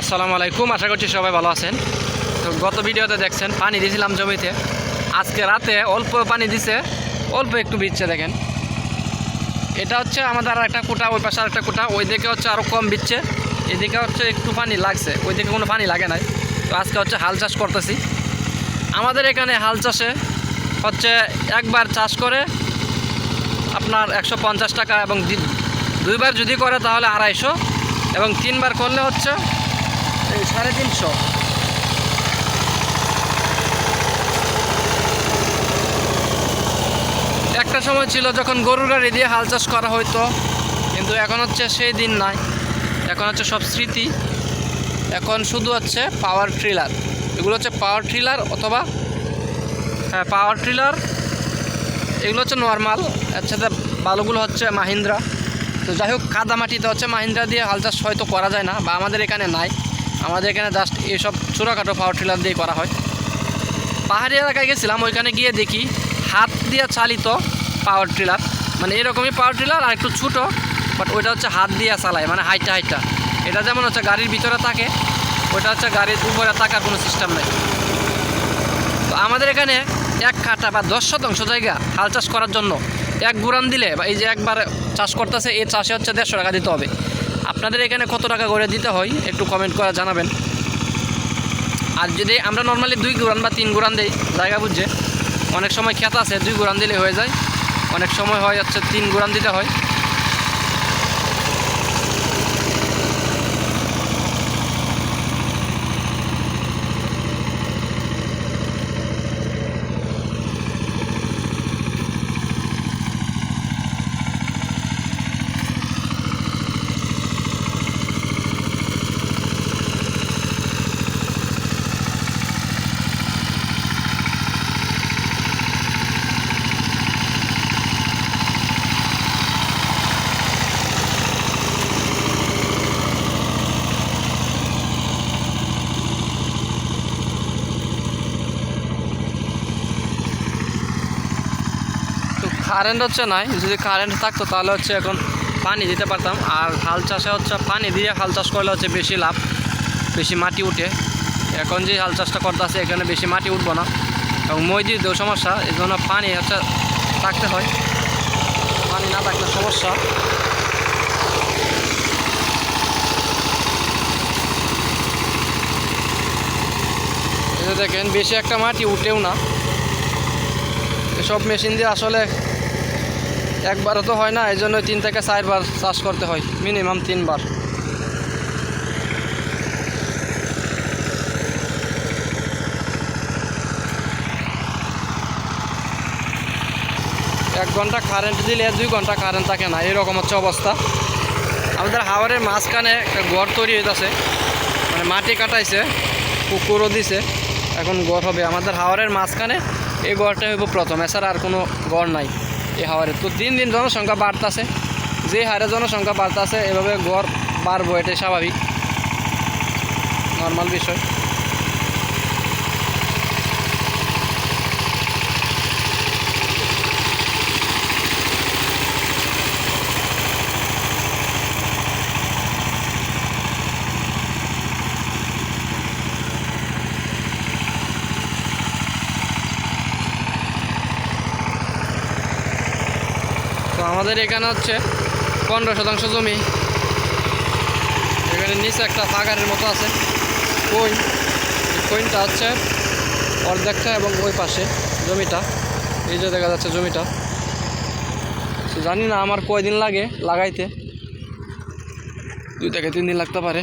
আসসালামু আলাইকুম, আশা করছি সবাই ভালো আছেন। তো গত ভিডিওতে দেখছেন, পানি দিয়েছিলাম জমিতে। আজকে রাতে অল্প পানি দিছে, অল্প একটু বিচ্ছে দেখেন। এটা হচ্ছে আমাদের আর একটা কোটা, ওই পাশে একটা কোটা ওই দিকে হচ্ছে আরও কম বিচ্ছে এদিকে হচ্ছে একটু পানি লাগছে ওই দিকে কোনো পানি লাগে নাই। তো আজকে হচ্ছে হাল চাষ করতেছি। আমাদের এখানে হাল চাষে হচ্ছে একবার চাষ করে আপনার একশো পঞ্চাশ টাকা এবং দুইবার যদি করে তাহলে আড়াইশো, এবং তিনবার করলে হচ্ছে সাড়ে তিনশো। একটা সময় ছিল যখন গরুর গাড়ি দিয়ে হাল চাষ করা হতো কিন্তু এখন হচ্ছে সেই দিন নাই। এখন হচ্ছে সব স্মৃতি। এখন শুধু হচ্ছে পাওয়ার ট্রিলার এগুলো হচ্ছে পাওয়ার ট্রিলার অথবা হ্যাঁ পাওয়ার ট্রিলার এগুলো হচ্ছে নর্মাল এর সাথে বালুগুলো হচ্ছে মাহিন্দ্রা। তো যাই হোক কাদা মাটিতে হচ্ছে মাহিন্দ্রা দিয়ে হাল চাষ হয়তো করা যায় না বা আমাদের এখানে নাই। আমাদের এখানে জাস্ট এইসব ছোটোখাটো পাওয়ার ট্রিলার দিয়ে করা হয়। পাহাড়ি এলাকায় গেছিলাম, ওইখানে গিয়ে দেখি হাত দিয়ে চালিত পাওয়ার ট্রিলার মানে এরকমই পাওয়ার ট্রিলার আর একটু ছোটো বাট ওইটা হচ্ছে হাত দিয়ে চালায় মানে হাইটা হাইটা এটা যেমন হচ্ছে গাড়ির ভিতরে থাকে, ওইটা হচ্ছে গাড়ির উপরে থাকার কোনো সিস্টেম নেই। তো আমাদের এখানে এক কাঠা বা দশ শতাংশ জায়গা হাল চাষ করার জন্য এক গুরান দিলে বা এই যে একবার চাষ করতেছে এই চাষে হচ্ছে দেড়শো টাকা দিতে হবে। আপনাদের এখানে কত টাকা করে দিতে হয় একটু কমেন্ট করে জানাবেন। আর যদি আমরা নর্মালি দুই গুরান বা তিন গুড়ান দিই, জায়গা বুঝছে অনেক সময় খেত আছে, দুই গুরান দিলে হয়ে যায়। অনেক সময় হয় হচ্ছে তিন গুড়ান দিতে হয় তো কারেন্ট হচ্ছে নাই যদি কারেন্ট থাকতো তাহলে হচ্ছে এখন পানি দিতে পারতাম। আর হাল চাষে হচ্ছে পানি দিয়ে হাল চাষ করলে হচ্ছে বেশি লাভ, বেশি মাটি উঠে। এখন যে হাল চাষটা করতেছে এখানে বেশি মাটি উঠবো না। এবং মই দিতেও সমস্যা, এই জন্য পানি হচ্ছে থাকতে হয়। পানি না থাকলে সমস্যা। দেখেন, বেশি একটা মাটি উঠেও না। এসব মেশিন দিয়ে আসলে একবারও তো হয় না, এই জন্য তিন থেকে চারবার চাষ করতে হয় মিনিমাম তিনবার। এক ঘণ্টা কারেন্ট দিলে দুই ঘণ্টা কারেন্ট থাকে না, এরকম হচ্ছে অবস্থা। আমাদের হাওয়ারের মাঝখানে একটা ঘর তৈরি হইতেছে মানে মাটি কাটাইছে পুকুরও দিছে, এখন গড় হবে। আমাদের হাওয়ারের মাঝখানে এই গড়টা হইব প্রথম, এছাড়া আর কোনো গড় নাই। এই হাওয়ারে। তো দিন দিন জনসংখ্যা বাড়তেছে। যে হারে জনসংখ্যা বাড়তেছে, এভাবে গড় বাড়বো, এটাই স্বাভাবিক। নর্মাল বিষয়। আমাদের এখানে হচ্ছে পনেরো শতাংশ জমি। এখানে নিচে একটা ফাগারের মতো আছে। কইন কইনটা হচ্ছে অর্ধেকটা এবং ওই পাশে জমিটা। এই যে দেখা যাচ্ছে জমিটা। জানি না আমার কয়দিন লাগে লাগাইতে। দুই থেকে তিন দিন লাগতে পারে।